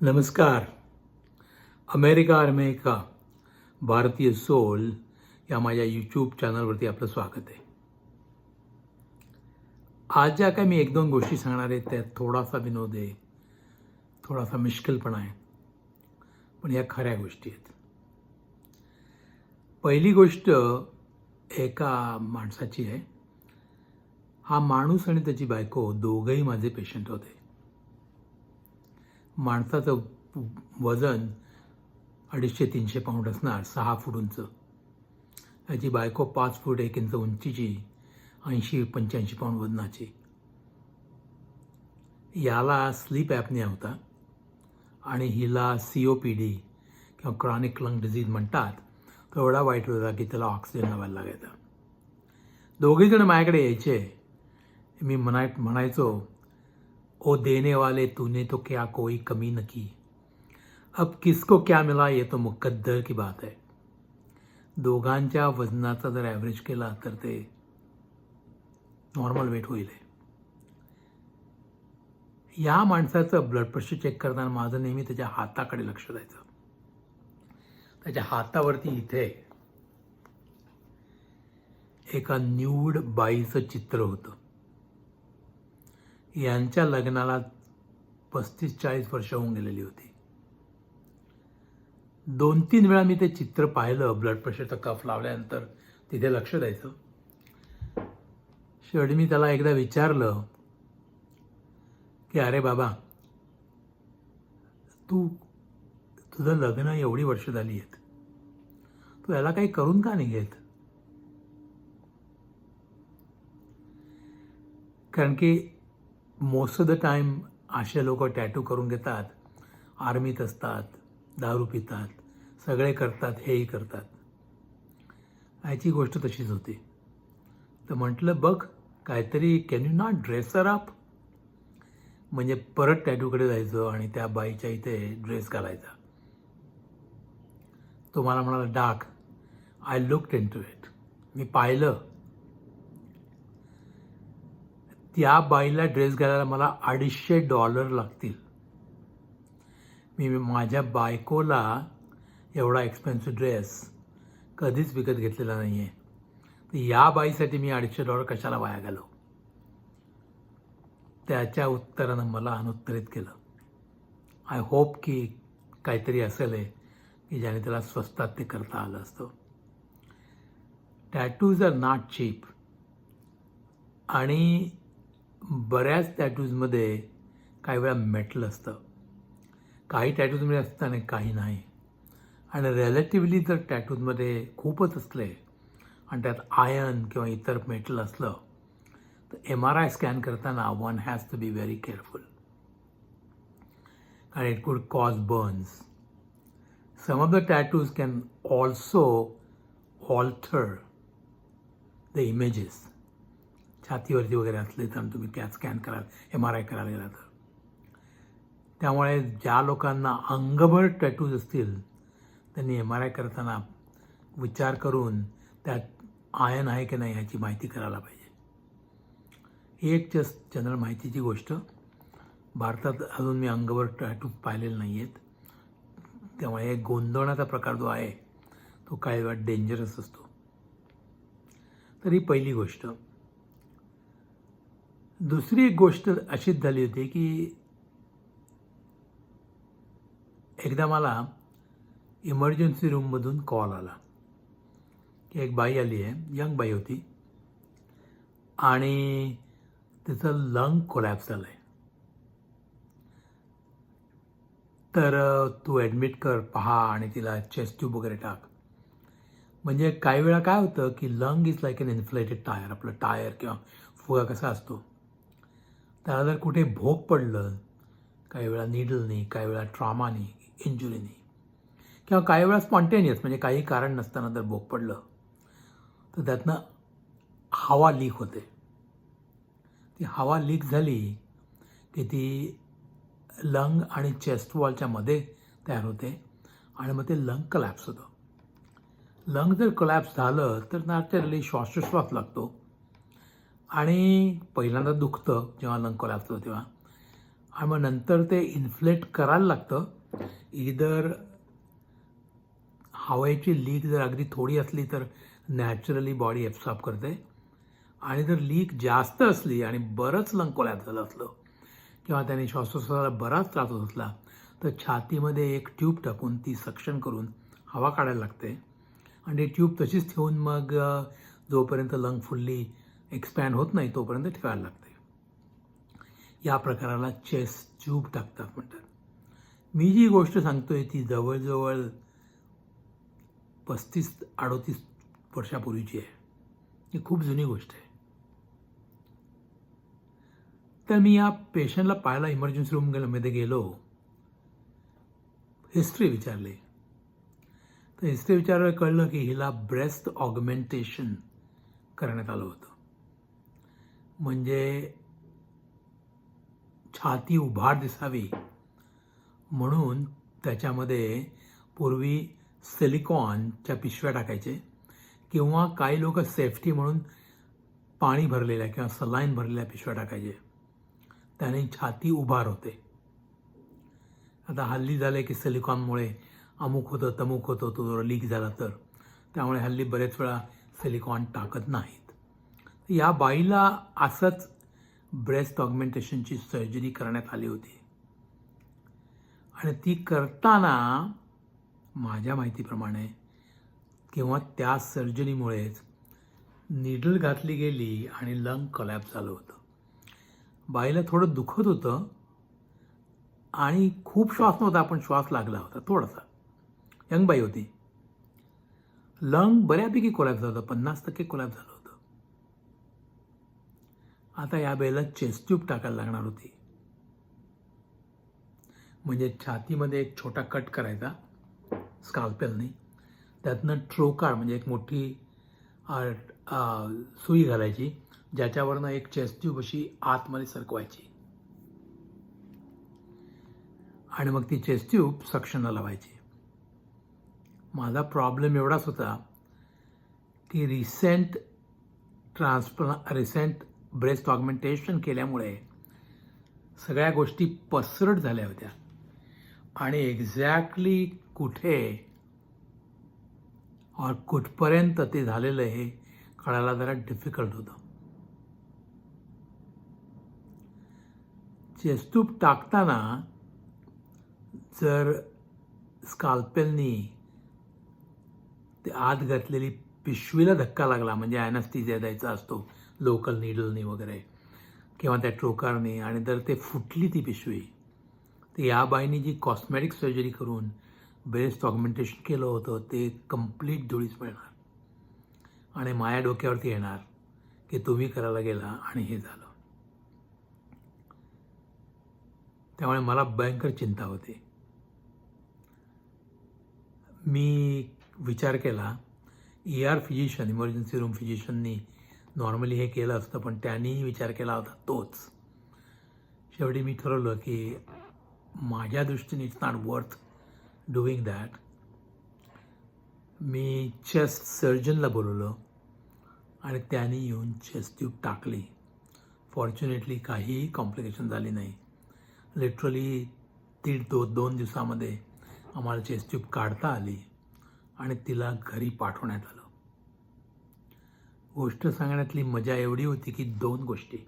नमस्कार. America America भारतीय soul या माझ्या यूट्यूब चॅनलवरती आपलं स्वागत आहे. आज ज्या काय मी एक दोन गोष्टी सांगणार आहेत त्यात थोडासा विनोद आहे थोडासा मिश्किलपणा आहे पण या खऱ्या गोष्टी आहेत. पहिली गोष्ट एका माणसाची आहे. हा माणूस आणि त्याची बायको दोघंही माझे पेशंट होते. माणसाचं वजन अडीचशे तीनशे पाऊंड असणार सहा फूट उंच याची बायको पाच फूट एक इंच उंचीची ऐंशी पंच्याऐंशी पाऊंड वजनाची. याला स्लीप ॲपनिया होता आणि हिला सी ओ पी डी किंवा क्रॉनिक लंग डिझीज म्हणतात. तो एवढा वाईट होता की त्याला ऑक्सिजन लावायला लागायचा. दोघेजण माझ्याकडे यायचे. मी म्हणाय म्हणायचो ओ देने वाले तूने तो क्या कोई कमी न की। अब किसको क्या मिला ये तो मुकद्दर की बात है। दोघांच्या वजनाचा जर ॲव्हरेज केला तर ते नॉर्मल वेट होईल या माणसाचं ब्लड प्रेशर चेक करताना माझं नेहमी त्याच्या हाताकडे लक्ष द्यायचं. त्याच्या हातावरती इथे एका न्यूड बाईचं चित्र होतं. यांच्या लग्नाला पस्तीस चाळीस वर्ष होऊन गेलेली होती. दोन तीन वेळा मी ते चित्र पाहिलं ब्लड प्रेशरचा कफ लावल्यानंतर. तिथे लक्ष द्यायचं. शेवटी मी त्याला एकदा विचारलं की अरे बाबा तू तुझं लग्न एवढी वर्ष झाली आहेत. तू याला काही करून का नाही घेत? कारण की मोस्ट ऑफ द टाईम असे लोक टॅटू करून घेतात आर्मीत असतात दारू पितात सगळे करतात हेही करतात. याची गोष्ट तशीच होती. तर म्हटलं बघ काहीतरी can you not dresser up म्हणजे परत टॅटूकडे जायचं आणि त्या बाईच्या इथे ड्रेस घालायचा. तो मला म्हणाला doc I look ten to it मी पाहिलं. त्या बाईला ड्रेस घालायला मला अडीचशे डॉलर लागतील. मी माझ्या बायकोला एवढा एक्सपेन्सिव्ह ड्रेस कधीच विकत घेतलेला नाही आहे तर या बाईसाठी मी अडीचशे डॉलर कशाला वाया घालो? त्याच्या उत्तरानं मला अनुत्तरित केलं. आय होप की काहीतरी असेल आहे की ज्याने त्याला स्वस्तात ते करता आलं असतं. टॅटूज आर नॉट चीप आणि बऱ्याच टॅटूजमध्ये काही वेळा मेटल असतं. काही टॅटूजमध्ये असतं आणि काही नाही. आणि रिलेटिव्हली जर टॅटूजमध्ये खूपच असले. आणि त्यात आयन किंवा इतर मेटल असलं तर एम आर आय स्कॅन करताना one has to be very careful कारण it could cause burns some of the tattoos can also alter the images छातीवरती वगैरे असले तर तुम्ही त्या स्कॅन कराल एम आर आय करायला गेला तर. त्यामुळे ज्या लोकांना अंगभर टॅटूज असतील त्यांनी एम आर आय करताना विचार करून त्यात आयन आहे की नाही याची माहिती करायला पाहिजे. ही एक जस्ट जनरल माहितीची गोष्ट. भारतात अजून मी अंगभर टॅटू पाहिलेले नाही आहेत त्यामुळे एक गोंधळण्याचा प्रकार जो आहे तो काही वेळा डेंजरस असतो. तर ही पहिली गोष्ट. दुसरी एक गोष्ट अशीच झाली होती की एकदा मला इमर्जन्सी रूममधून कॉल आला. की एक बाई आली आहे यंग बाई होती. आणि तिचं लंग कोलॅप्स झालं आहे तर तू ॲडमिट कर पहा आणि तिला चेस्ट ट्यूब वगैरे टाक. म्हणजे काही वेळा काय होतं की lung is like an inflated tyre आपलं टायर किंवा फुगा कसा असतो. त्याला जर कुठे भोग पडलं काही वेळा निडलने काही वेळा ट्रॉमानी इंजुरीनी किंवा काही वेळा स्पॉन्टेनियस म्हणजे काही कारण नसताना जर भोग पडलं तर त्यातनं हवा लीक होते. ती हवा लीक झाली की ती लंग आणि चेस्ट वॉलच्या मध्ये तयार होते आणि मग ते लंग कलॅप्स होतं. लंग जर कलॅप्स झालं तर नॅचरली श्वासोश्वास लागतो. आणि पहिल्यांदा दुखतं जेव्हा लंग कलॅप्स होतं तेव्हा. आणि मग नंतर ते इन्फ्लेट करायला लागतं. इधर हवेची लीक जर अगदी थोडी असली तर नॅचरली बॉडी ॲब्सॉर्ब करते. आणि जर लीक जास्त असली आणि बरंच लंग झालं असलं किंवा त्याने श्वासोश्वासाला बराच त्रास होत असला तर छातीमध्ये एक ट्यूब टाकून ती सक्शन करून हवा काढायला लागते. आणि ती ट्यूब तशीच ठेवून मग जोपर्यंत लंग फुल्ली एक्सपॅन्ड होत नाही तोपर्यंत ठेवायला लागते या प्रकाराला चेस ट्यूब टाकतात म्हणतात. मी जी गोष्ट सांगतोय ती जवळजवळ पस्तीस अडोतीस वर्षापूर्वीची आहे. ही खूप जुनी गोष्ट आहे. तर मी या पेशंटला पाहायला इमर्जन्सी रूममध्ये गेलो. हिस्ट्री विचारली. तर हिस्ट्री विचारलं कळलं की हिला ब्रेस्ट ऑगमेंटेशन करण्यात आलं होतं. म्हणजे छाती उभार दिसावी. म्हणून त्याच्यामध्ये पूर्वी सिलिकॉनच्या पिशव्या टाकायचे किंवा काही लोक सेफ्टी म्हणून पाणी भरलेल्या किंवा सलाईन भरलेल्या पिशव्या टाकायचे. त्याने छाती उभार होते. आता हल्ली झालं की सिलिकॉनमुळे अमुक होतं तमुक होतं तो जर लीक झाला तर. त्यामुळे हल्ली बरेच वेळा सिलिकॉन टाकत नाहीत. या बाईला असंच ब्रेस्ट ऑगमेंटेशनची सर्जरी करण्यात आली होती. आणि ती करताना माझ्या माहितीप्रमाणे किंवा त्या सर्जरीमुळेच निडल घातली गेली आणि लंग कलॅप झालं होतं. बाईला थोडं दुखत होतं आणि खूप श्वास नव्हता पण श्वास लागला होता थोडासा. यंग बाई होती. लंग बऱ्यापैकी कोलॅप झालं होतं पन्नास टक्के कोलॅप झालं होतं. आता या बाईला चेस्ट ट्यूब टाकायला लागणार होती. म्हणजे छातीमध्ये एक छोटा कट करायचा. स्काल्पेलने त्यातनं ट्रोकार म्हणजे एक मोठी सुई घालायची ज्याच्यावरनं एक चेस्ट ट्यूब अशी आतमध्ये सरकवायची. आणि मग ती चेस्ट ट्यूब सक्शनला लावायची. माझा प्रॉब्लेम एवढाच होता की रिसेंट ट्रान्सप्ला रिसेंट ब्रेस्ट ऑगमेंटेशन केल्यामुळे सगळ्या गोष्टी पसरट झाल्या होत्या. आणि एक्झॅक्टली कुठे और कुठपर्यंत ते झालेलं हे कळायला जरा डिफिकल्ट होतं. चेस्तूप टाकताना जर स्काल्पेलनी ते आत घातलेली पिशवीला धक्का लागला म्हणजे ॲनस्टिजिया द्यायचा असतो लोकल निडलनी वगैरे किंवा त्या टोकारने आणि जर ते फुटली ती पिशवी तर या बाईने जी कॉस्मॅटिक सर्जरी करून ब्रेस्ट ऑगमेंटेशन केलं होतं ते कंप्लीट धुळीच मिळणार. आणि माया डोक्यावरती येणार की तुम्ही करायला गेला आणि हे झालं. त्यामुळे मला भयंकर चिंता होती. मी विचार केला E R physician emergency room फिजिशियननी normally हे केलं असतं पण त्यांनीही विचार केला होता तोच. शेवटी मी ठरवलं की माझ्या दृष्टीने it's not worth doing that me chest सर्जनला बोलवलं आणि त्यांनी येऊन चेस्ट ट्यूब टाकली. फॉर्च्युनेटली काहीही कॉम्प्लिकेशन झाली नाही. लिटरली दीड दो दोन दिवसामध्ये आम्हाला चेस्ट ट्यूब काढता आली आणि तिला घरी पाठवण्यात आलं. गोष्ट सांगण्यातली मजा एवढी होती की दोन गोष्टी.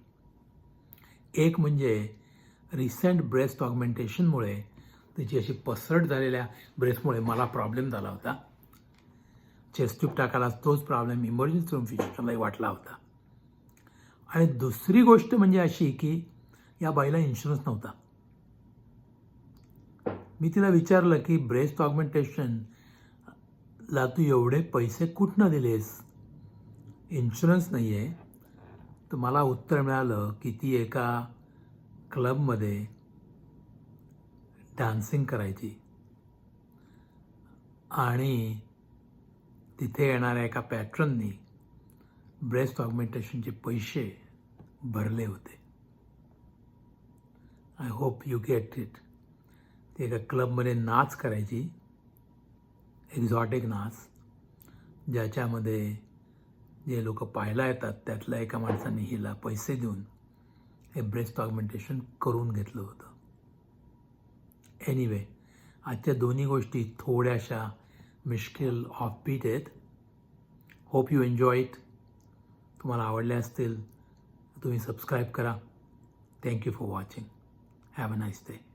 एक म्हणजे रिसेंट ब्रेस्ट ऑगमेंटेशनमुळे तिची अशी पसरट झालेल्या ब्रेस्टमुळे मला प्रॉब्लेम झाला होता. चेस्ट्यूब टाकायला तोच प्रॉब्लेम इमर्जन्सी रूम फिजिशियनलाही वाटला होता. आणि दुसरी गोष्ट म्हणजे अशी की या बाईला इन्शुरन्स नव्हता. मी तिला विचारलं की ब्रेस्ट ऑगमेंटेशनला तू एवढे पैसे कुठनं दिलेस? इन्शुरन्स नाही आहे तर मला उत्तर मिळालं की ती एका क्लबमध्ये डान्सिंग करायची. आणि तिथे येणाऱ्या एका पॅटर्ननी ब्रेस्ट ऑगमेंटेशनचे पैसे भरले होते. I hope you get it ती एका क्लबमध्ये नाच करायची एक्झॉटिक नाच ज्याच्यामध्ये जे लोक पाहायला येतात त्यातल्या एका माणसाने हिला पैसे देऊन हे ब्रेस्ट ऑगमेंटेशन करून घेतलं होतं. एनिवे आजच्या दोन्ही गोष्टी थोड्याशा मिश्किल ऑफबीट आहेत. होप यू एन्जॉय इट तुम्हाला आवडल्या असतील तुम्ही सबस्क्राईब करा. Thank you for watching have a nice day